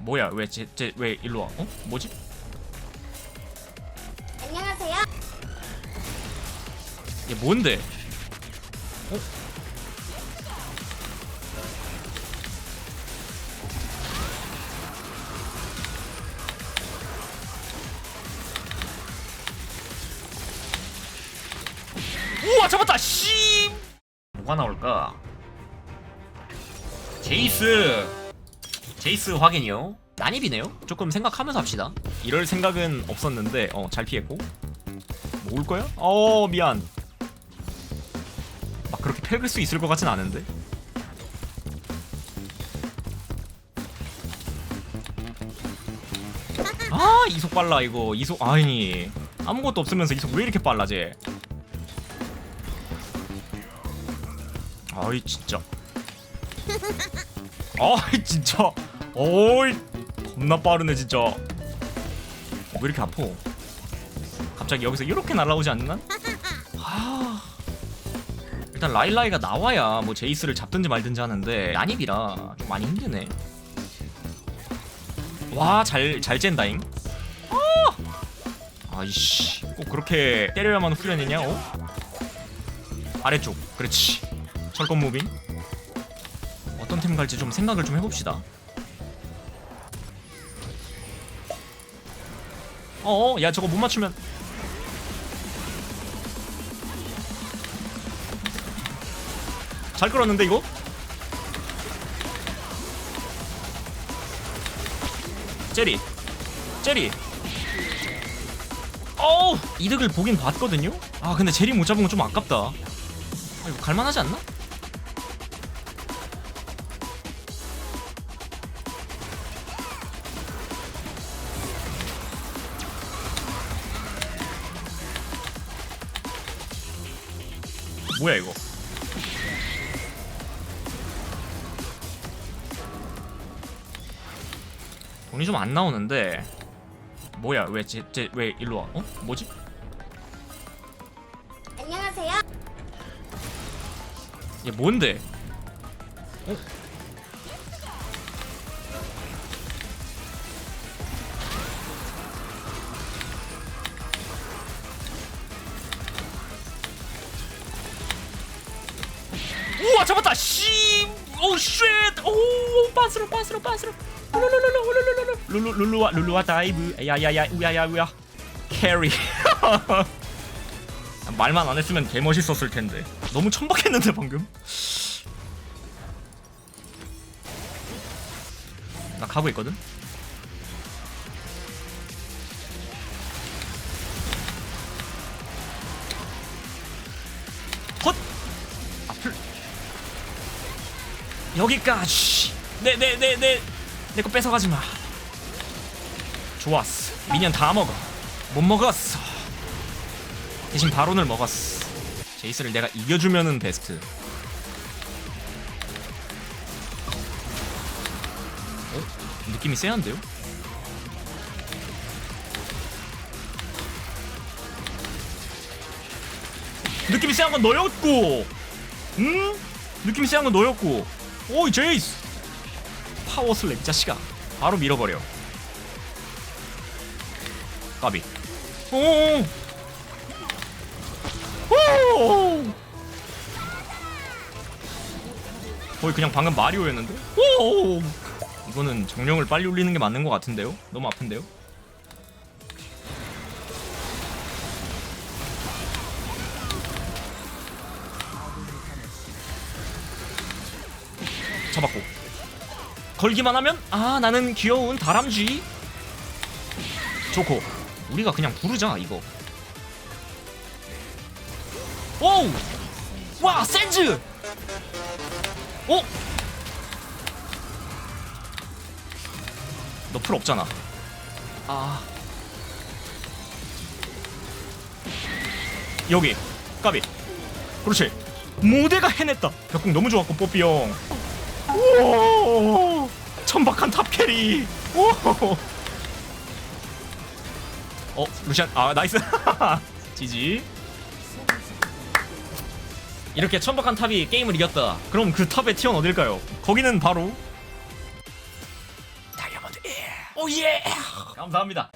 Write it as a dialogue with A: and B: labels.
A: 뭐야 왜쟤쟤왜 일로 와? 어? 뭐지?
B: 안녕하세요.
A: 얘 뭔데? 어? 우와 잡았다 씨 뭐가 나올까 제이스 제이스 확인이요. 난입이네요. 조금 생각하면서 합시다. 이럴 생각은 없었는데 어 잘 피했고. 뭐올 거야? 어 미안. 막 그렇게 팩을 수 있을 것 같진 않은데. 아 이속 빨라 이거. 이속 아니. 아무것도 없으면서 이속 왜 이렇게 빨라 쟤? 아이 진짜. 아이 진짜 어이 겁나 빠르네 진짜. 어, 왜 이렇게 아파? 갑자기 여기서 이렇게 날아오지 않나? 아 일단 라일라이가 나와야 뭐 제이스를 잡든지 말든지 하는데 난입이라 좀 많이 힘드네. 와잘잘 젠다잉. 아! 아이씨 꼭 그렇게 때려야만 후련이냐 어? 아래쪽 그렇지. 철권 무빙. 어떤 팀 갈지 좀 생각을 좀 해봅시다 어어 야 저거 못 맞추면. 잘 끌었는데 이거? 제리. 제리. 어우 이득을 보긴 봤거든요? 아 근데 제리 못 잡은 건 좀 아깝다. 아 이거 갈만하지 않나? 뭐야 이거 돈이 좀 안 나오는데 뭐야 왜쟤쟤왜 일로 와? 어? 뭐지?
B: 안녕하세요.
A: 얘 뭔데? 어? 우와 잡았다. 씨! 오 쉣! 오 빠스로 빠스로 빠스로. 룰루루루 룰루루루 룰루와 룰루와 다이브. 야야야 우야야 우야. 캐리. 말만 안 했으면 개 멋있었을 텐데. 너무 천박했는데 방금? 나 가고 있거든 여기까지 네, 내내 내 내 내 거 뺏어가지 마 좋았어 미니언 다 먹어 못 먹었어 대신 바론을 먹었어. 제이스를 내가 이겨주면은 베스트. 어? 느낌이 세한데요? 느낌이 세한 건 너였고, 응? 느낌이 세한 건 너였고. 오이 제이스. 파워 슬랩 이 자식아. 바로 밀어버려. 까비. 오. 오! 거의 그냥 방금 마리오였는데? 오! 이거는 정령을 빨리 올리는 게 맞는 것 같은데요? 너무 아픈데요? 잡았고 걸기만 하면 아 나는 귀여운 다람쥐 좋고 우리가 그냥 부르자 이거 오우! 와, 센즈! 어? 너풀 없잖아. 아. 여기. 까비. 그렇지. 모대가 해냈다. 벽궁 너무 좋았고, 뽀삐 형. 오! 천박한 탑 캐리. 오! 어, 루시안. 아, 나이스. 지지. 이렇게 천박한 탑이 게임을 이겼다. 그럼 그 탑의 티어는 어딜까요? 거기는 바로 다이아몬드 1. 오 예 감사합니다